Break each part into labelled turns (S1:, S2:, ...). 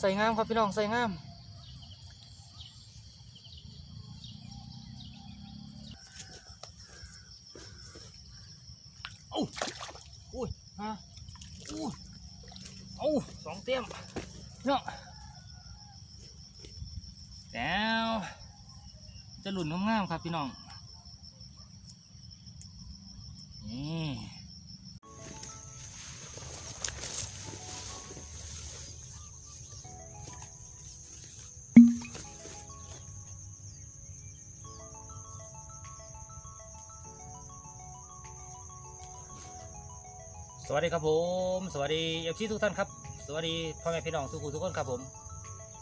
S1: ใส่งามครับพี่น้องใส่งามโอ้อุ้ยฮะอู้โอ้สองเต็มเนาะแล้วจะหลุนงามๆครับพี่น้องนี่ สวัสดีครับผม สวัสดีเอฟซีทุกท่านครับสวัสดีพ่อแม่พี่น้องทุกคนทุกคนครับผม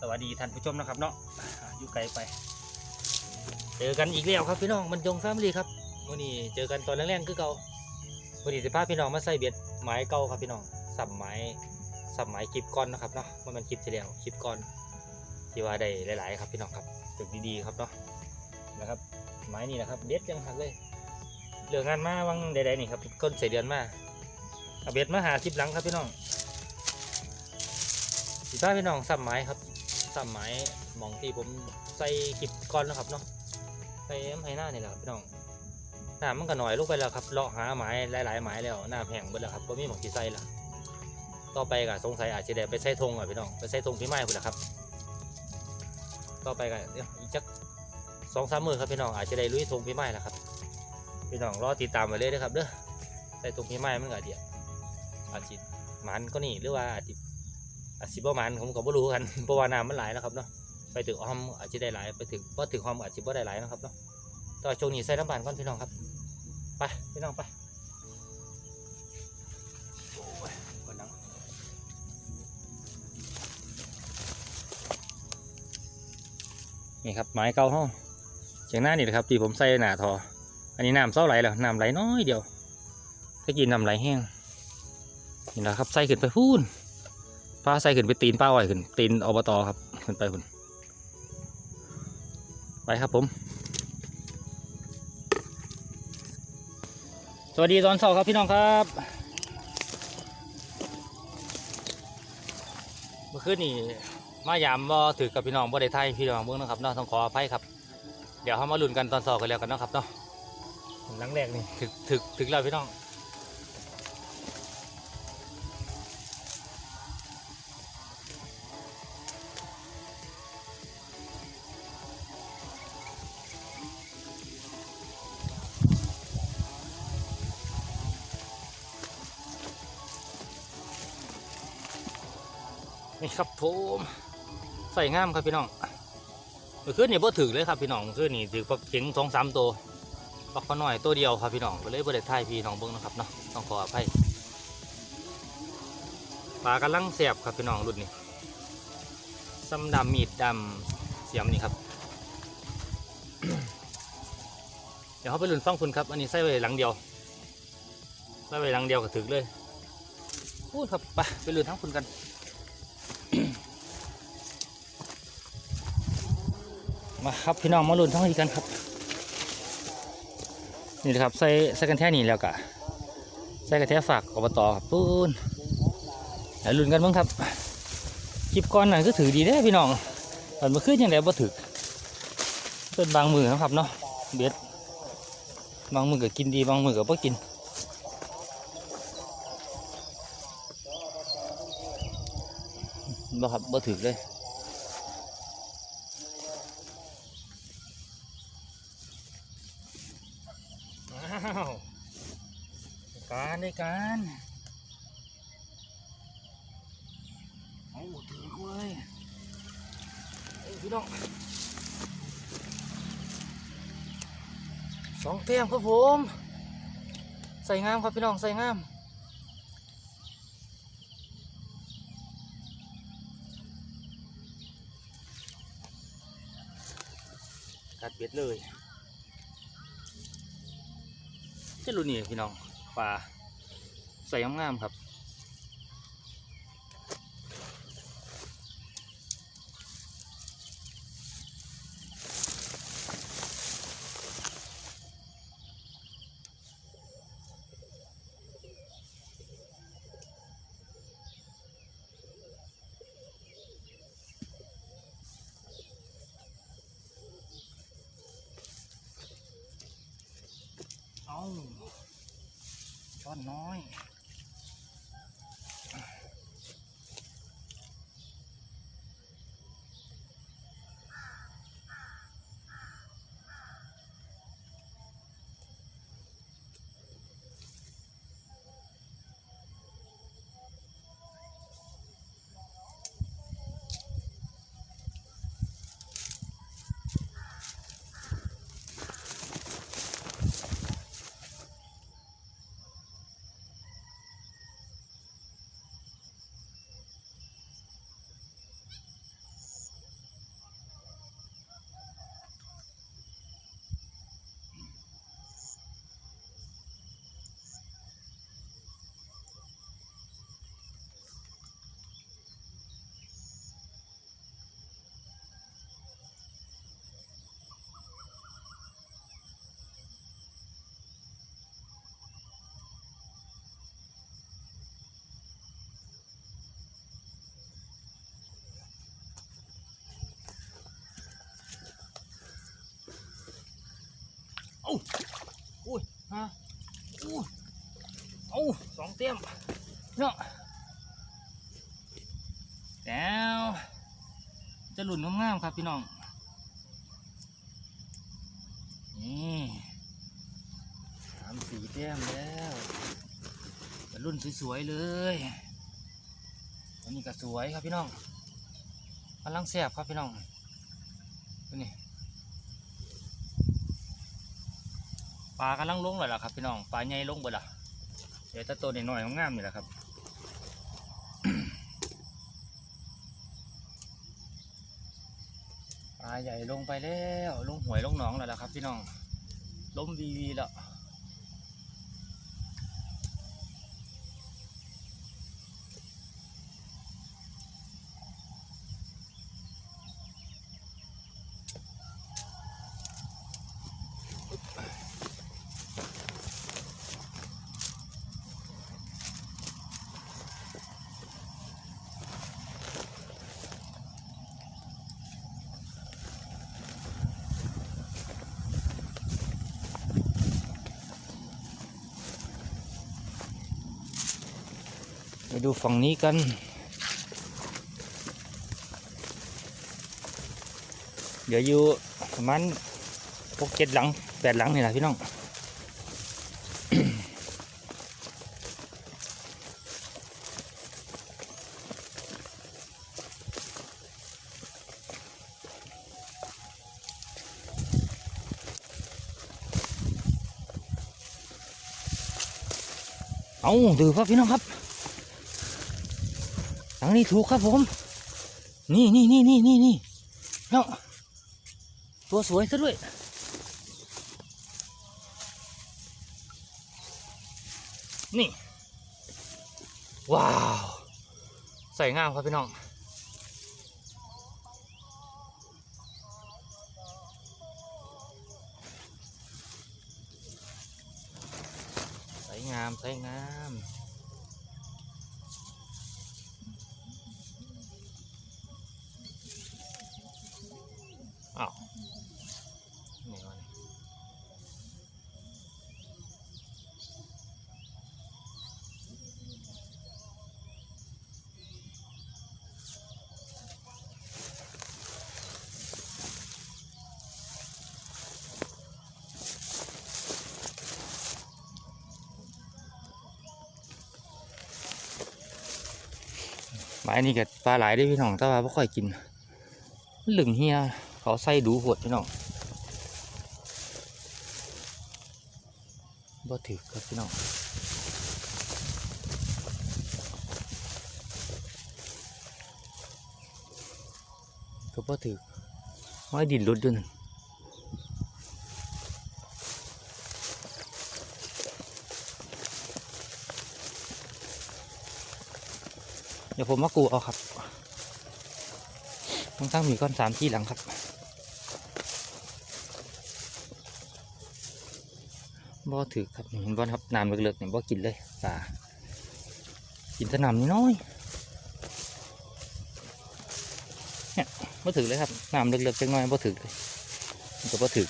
S1: สวัสดีท่านผู้ชมนะครับเนาะอ่ยู่ไกลไป เจอกันอีกแล้วครับพี่น้องมันยงแฟมิลี่ครับวันนี้เจอกันตอนแรกๆคือเก่าวันนี้จะพาพี่น้องมาใส่เบ็ดไม้เก่าครับพี่น้องสับไม้สับไม้คลิปก้อนนะครับเนาะมันเป็นคลิปที่แล้วคลิปก้อนที่ว่าได้หลาย ๆ ครับพี่น้องครับตึกดีๆครับเนาะนะครับไม้นี่นะครับเด็ดยังหักเลยเรื่องงานมาวังใดๆนี่ครับก้นเสียเดือนมา เอาเบ็ดมาหาคลิปหลังครับพี่น้องสีฟ้าพี่น้องสับไม้ครับสับไม้หมองที่ผมใส่คลิปก่อนนะครับเนาะใส่แอมไหน้านี่แหละครับพี่น้องหน้ำมันก็หน่อยลงไปแล้วครับเลาะหาไม้หลายๆไม้แล้วหน้ำแห้งหมดแล้วครับว่ามีหมองที่ใส่ละต่อไปก็สงสัยอาจจะได้ไปใส่ธงอะพี่น้องไปใส่ธงพี่ไม้พุ่นละครับ ต่อไปก็เดี๋ยอีกจักสองสามมือครับพี่น้องอาจจะได้ลุยธงพี่ไม้แล้วครับพี่น้องรอติดตามไปเลยนะครับเด้อใส่ธงพี่ไม้มันก็เดียว อาจจะมันก็นี่หรือว่าอาจจะอาจจะบ่มันผมก็บ่รู้กันเพราะว่าน้ำมันหลายนะครับเนาะไปถึงอ้อมอาจจะได้หลายไปถึงพอถึงความอาจจะบ่ได้หลายนะครับเนาะแตว่าช่วงนี้ใส่น้ำบานก่อนพี่น้องครับไปพี่น้องไปนี่ครับไม้เก่าห้องเชียงหน้านี่แหละครับที่ผมใส่หนาทอ อันนี้น้ำเศร้าไหลแล้วน้ำไหลน้อยเดียวถ้ากินน้ำไหลแห้ง นี่แหละครับใส่ขึ้นไปพูนป้าใส่ขึ้นไปตีนป้าไหวขึ้นตีนอบตครับขึ้นไปพุ่นไปครับผม สวัสดีตอนเช้าครับพี่น้องครับ เมื่อคืนนี่มายามบ่ถือกับพี่น้องบ่ได้ไทยพี่น้องเบิ่งนะครับเนาะต้องขออภัยครับ เดี๋ยวเขามาลุ้นกันตอนสอบกันแล้วกันนะครับเนาะหลังแรกนี่ถึกถึกถึกแล้วพี่น้อง นี่ครับผมใส่งามครับพี่น้องเมื่อคืนนี่บ่ถือเลยครับพี่น้องเมื่อคืนนี่ถือปลาเข็งสองสามตัวปลาขอน้อยตัวเดียวครับพี่น้องก็เลยบ่ได้ถ่ายพี่น้องเบิ่งนะครับเนาะต้องขออภัยปลากำลังแสบครับพี่น้องรุ่นนี้ซ้ำดำมีดดำเสียมนี่ครับ เดี๋ยวเขาไปรุ่นฟังคุณครับอันนี้ใส่ไว้หลังเดียวใส่ไว้หลังเดียวก็ถึกเลยพูดครับไปไปรุ่นทั้งคุณกัน มาครับพี่น้องมาลุ้นท้องอีกกันครับ นี่นะครับใส่ใส่กันแท่นี้แล้วกะใส่กันแท่ฝากอบตครับปูนแล้วลุ้นกันบ้างครับคลิปก้อนนั่นก็ถือดีได้พี่น้องตอนเมื่อคืนยังไงบ่ถือเป็นบางมือนะครับเนาะเบ็ดบางมือก็กินดีบางมือก็บ่กินบ่ครับบ่ถือเลย อ้าวได้การได้การเอาถือเว้ยเอ้ยพี่น้องสองเต็มครับผม ใส่งามครับพี่น้องใส่งามกัดเบ็ดเลย จะรุ่นนี้พี่น้องปลาใส่งามๆครับ อนน้อย เอ้าอุ้ยฮะอู้เอ้าสองเต็มเนาะแล้วจะหลุนงามๆครับพี่น้อง นี่สามสี่แต้มแล้วจะรุ่นสวยๆเลยอันนี้ก็สวยครับพี่น้องกำลังแซ่บครับพี่น้องนี่ปลากำลังลงเลยล่ะครับพี่น้อง ปลาใหญ่ลงเบิดล่ะ ดี๋ยวถ้าตัวน้อยๆงามๆนี่แหละครับปลาใหญ่ลงไปแล้ว ลงหวยลงหนองแล้วล่ะครับพี่น้องล้มวีวีแล้ว ดูฝั่งนี้กัน เดี๋ยวอยู่ประมาณพกเจ็ดหลังแปดหลังนี่แหละพี่น้องเอาดูครับพี่น้องครับ งนี้ถูกครับผม นี่นี่นี่นี่นี่นี่เนาะตัวสวยซะด้วยนี่ ว้าว ใส่งามครับพี่น้องใส่งามใส่งาม อ้าวไหนวะเนี่ย หมายนี่ก็ปลาหลายได้พี่น้องแต่ว่าไม่ค่อยกินหลึงเฮียเขาใส่ดูหดพี่น้องบ่ถือครับพี่น้องก็บ่ถือไม้ดินรุดด้วยนั่น เดี๋ยวผมมากูเอาครับต้องตั้งมีก้อนสามที่หลังครับบ่ถือครับเห็นบ่ครับน้ำเลึกๆเนี่ยบ่กินเลยปลากินแต่น้ำนิดน้อยเนี่ยบ่ถือเลยครับน้ำเลึกๆจังน้อยบ่ถือเลยมันก็บ่ถือ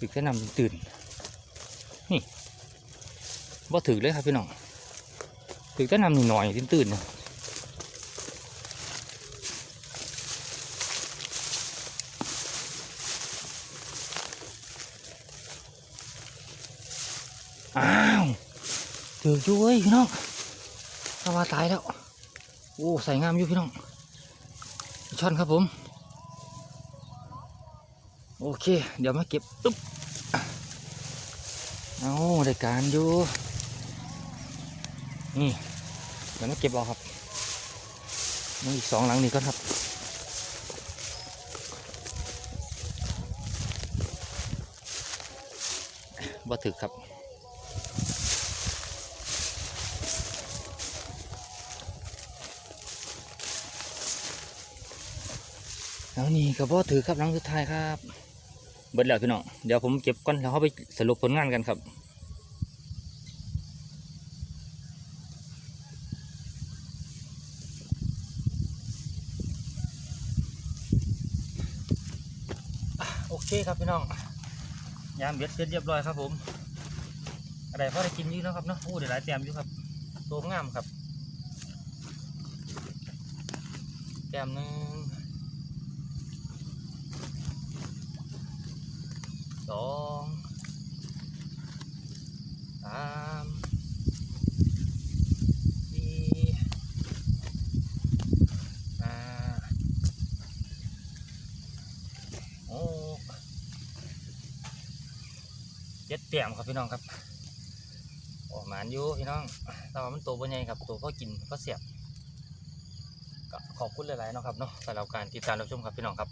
S1: ถึกแต่นำตื่นนี่ บ่ถึกเลยครับพี่น้องถึกแต่นำนิดหน่อยๆตื่นๆนะอ้าวถึกอยู่เว้ยพี่น้องถ้าว่าตายแล้ว โอ้ใส่งามอยู่พี่น้องช่อนครับผม โอเค เดี๋ยวมาเก็บอึ๊บเอาได้การอยู่ นี่เดี๋ยวมาเก็บเอาครับนี่อีกสองหลังนี่ก็ครับบ่ถึกครับแล้วนี่ก็บ่ถือครับหลังสุดท้ายครับ เบิดแล้วพี่น้อง เดี๋ยวผมเก็บก่อนแล้วเขาไปสรุปผลงานกันครับ ครับพี่น้องยามเบ็ดเสร็จเรียบร้อยครับ ผมอะไรพอได้กินอยู่แล้วครับเนาะโอ้เดี๋ยวหลายแต้มอยู่ครับตัวงามครับแต้มหนึ่งสองสามสี่ห้าหก เตี่ยมครับพี่น้องครับออกหมานอยู่พี่น้องแต่ว่ามันตัวบ่ใหญ่ครับตัวพ่อกินพ่อเสียบก็ขอบคุณหลายๆนะครับเนาะสำหรับการติดตามรับชมครับพี่น้องครับ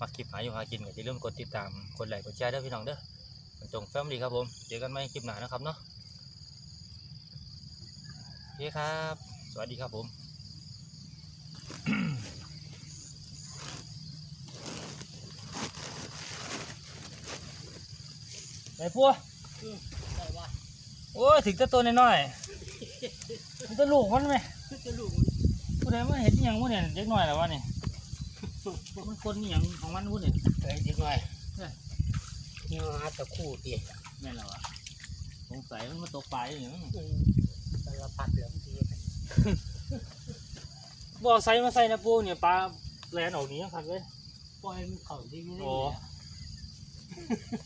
S1: มาคลิปหาอยู่หากินก็อย่าลืมกดติดตามกดไลค์กดแชร์ด้อพี่น้องเด้อมันจงแฟมิลี่ครับผมเจอกันใหม่คลิปหน้านะครับเนาะโอเคครับ สวัสดีครับผม ไหนปัว
S2: ได้ว่า
S1: โอ้ยถึงจะตัวน้อยๆมันจะลูกมันไหม
S2: จะลูก
S1: ผู้ใดมาเห็นอหย่างผู้เนี่ยเด็กน้อยแล้ววะนี่มันคนอหย่างของมันผู้เนี่ย
S2: เคยดีหน่อยนี่หาตะคู่ตี
S1: แม่นแล้ววะสงสัยมันมาตกปลาอย่างนี้
S2: สารพัดเหลืองที
S1: บ่เอาใส่มาใส่นะปูเนี่ยปลาแลนออกหนี้ยังคักเลย
S2: ปล่อยมันเข่าที่ไม่ได้
S1: โอ้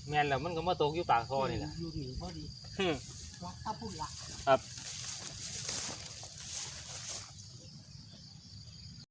S1: แม่นแล้วมันก็มาตกอยู่ปากคอนี่แหละ
S2: อยู่หนีพอดี
S1: ฮึ
S2: รักถ้าพูดละ
S1: ครับ